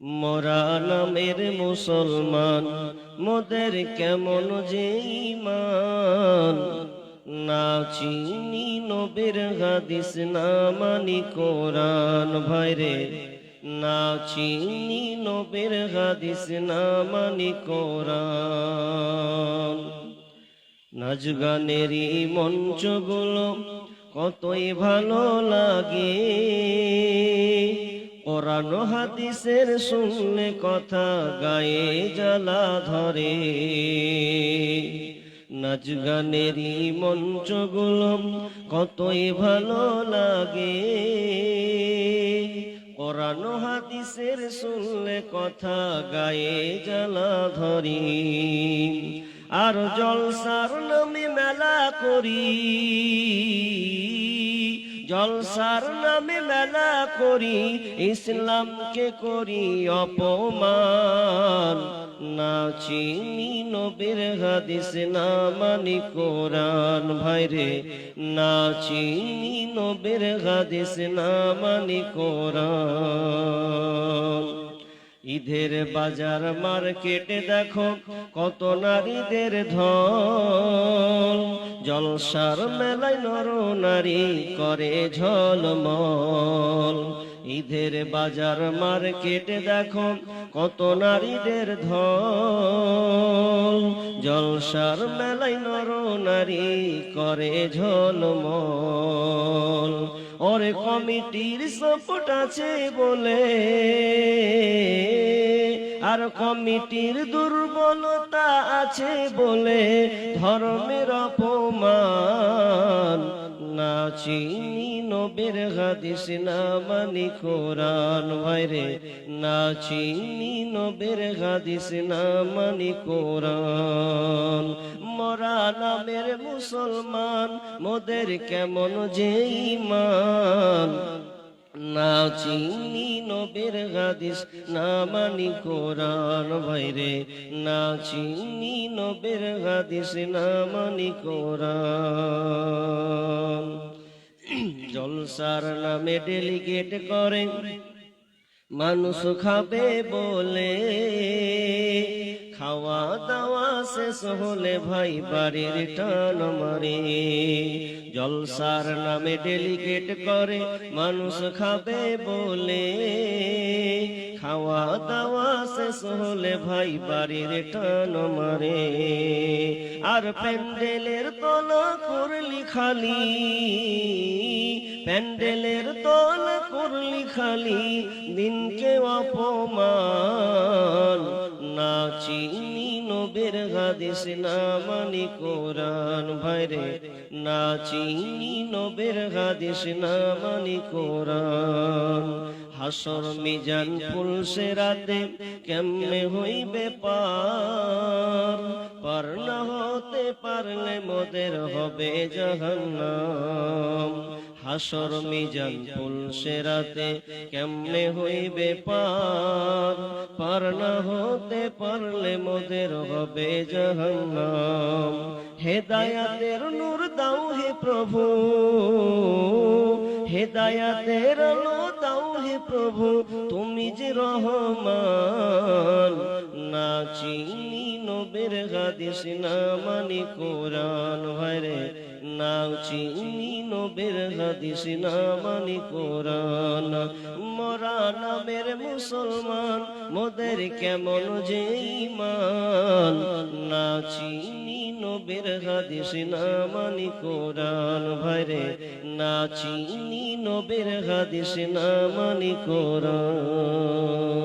মোরা নামের মুসলমান, মোদের কেমন যে ইমান না চিনি নবীর হাদিস, না মানি কোরআন। ভাইরে, না চিনি নবীর হাদিস, না মানি কোরআন। নাচ মঞ্চগুলো কতই ভালো লাগে। কোরআন হাদিসের শুনলে কথা গায়ে জ্বালা ধরে। নাচ গানেরই মঞ্চগুলো কতই ভালো লাগে। কোরআন হাদিসের শুনলে কথা গায়ে জ্বালা ধরি। আর জলসার নামে মেলা করি। জলসার নামে মেলা করি, ইসলামকে করি অপমান। না চিনি নবীর হাদিস, না মানি কোরআন। ভাইরে, না চিনি নবীর হাদিস, না মানি কোরআন। ঈদের বাজার মার্কেটে দেখো, কত নারীদের ধল জলসার মেলায় নর নারী করে ঝলমল। ঈদের বাজার মার্কেটে দেখো, কত নারীদের ধল জলসার মেলায় নর নারী করে ঝলমল। ওরে কমিটির সপোর্ট আছে বলে আর কমিটির দুর্বলতা আছে বলে ধর্মের অপমান। না চিনি নবের হাদিস, না মানি কোরআন। ভাইরে, না চিনি নবের হাদিস, না মানি কোরআন। মরা নামের মুসলমান, মোদের কেমন যে ইমান না চিনি নবের হাদিস, না মানি কোরআন ভাইরে না চিনি নবের হাদিস, না মানি কোরআন। জলসার নামে ডেলিগেট করে, মানুষ খাবে বলে। শেষ হলে ভাই বাড়ির টান মারে। জলসার নামে ডেলিগেট করে, মানুষ খাবে বলে। খাওয়া দাওয়া শেষ হলে ভাই বাড়ির টান মারে। আর প্যান্ডেলের তলা করলি খালি। প্যান্ডেলের তলা করলি খালি। দিনকে অপমান, না চিনি নবের হাদিস না মানি কোরআন ভাইরে না চিনি নবের হাদিস না মানি কোরআন। হাসর মিজান পুলসে রাতে কেমনে হইবে পার? পার না হতে পারলে মোদের হবে জাহান্নাম। হাসর মিজান পুলসে রাতে কেমনে হইবে পার? পার না হতে পারলে মোদের হবে জাহান্নাম। হেদায়াতের নূর দাও হে প্রভু। হেদায়াতের আলো দাও হে প্রভু, তুমি যে রহমান, না চিনি নবের হাদিস, না মানি কোরআন ভাইরে না চিনি নবের হাদিস, না মানি কোরআন। মরা নামের মুসলমান, মোদের কেমন যে ইমান না চিনি নবের হাদিস, না মানি কোরআন। ভাইরে, না চিনি নবের হাদিস, না মানি কোরআন।